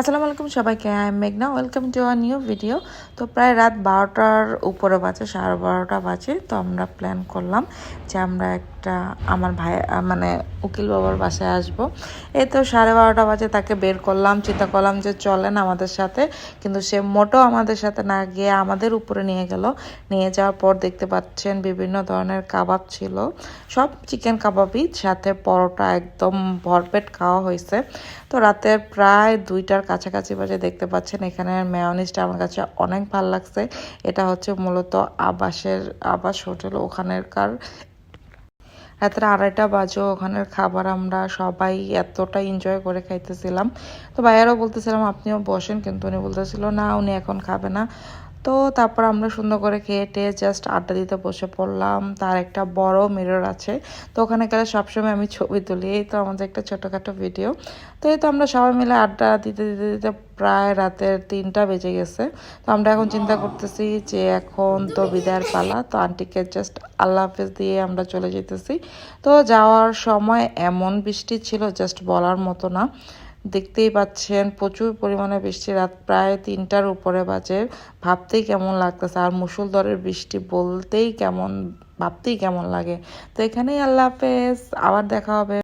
আসসালামু আলাইকুম সবাইকে আই এম মেঘনা welcome to our new video তো প্রায় রাত বারোটার উপরে বাজে, সাড়ে বারোটা বাজে, তো আমরা প্ল্যান করলাম যে আমরা একটা আমার ভাই মানে উকিল বাবার বাসায় আসব। এই তো সাড়ে বারোটা বাজে, তাকে বের করলাম, চিন্তা করলাম যে চলেন আমাদের সাথে, কিন্তু সে মোটো আমাদের সাথে না গিয়ে আমাদের উপরে নিয়ে গেল। নিয়ে যাওয়ার পর দেখতে পাচ্ছেন বিভিন্ন ধরনের কাবাব ছিল। সব চিকেন কাবাবই, সাথে পরোটা একদম ভরপেট খাওয়া হয়েছে। তো রাতের প্রায় দুইটার কাছাকাছি বাজে দেখতে পাচ্ছেন, এখানে মেয়নিজটা আমার কাছে অনেক ভালো লাগছে। এটা হচ্ছে মূলত আবাসের, আবাস হোটেল ওখানেরকার। রাত্রে আড়াইটা বাজে ওখানের খাবার আমরা সবাই এতটা এনজয় করে খাইতেছিলাম। তো ভাইয়ারও বলতেছিলাম, আপনিও বসেন। কিন্তু উনি বলতেছিল, না, উনি এখন খাবে না। তো তারপর আমরা সুন্দর করে খেয়ে টেয়ে জাস্ট আড্ডা দিতে বসে পড়লাম। তার একটা বড় মিরর আছে। তো ওখানে গেলে সবসময় আমি ছবি তুলি। এই তো আমাদের একটা ছোটোখাটো ভিডিও তো এই তো আমরা সবাই মিলে আড্ডা দিতে দিতে দিতে প্রায় রাতের তিনটা বেজে গেছে। তো আমরা এখন চিন্তা করতেছি যে এখন তো বিদায়ের পালা। তো আন্টিকে জাস্ট আল্লাহ হাফেজ দিয়ে আমরা চলে যেতেছি। তো যাওয়ার সময় এমন বৃষ্টি ছিল জাস্ট বলার মতো না। দেখতেই পাচ্ছেন, প্রচুর পরিমাণে বৃষ্টি। রাত প্রায় তিনটার উপরে বাজে। ভাবতেই কেমন লাগতেছে। আর মুসুলধরের বৃষ্টি বলতেই কেমন, ভাবতেই কেমন লাগে। তো এখানেই আল্লাহ হাফেজ। আবার দেখা হবে।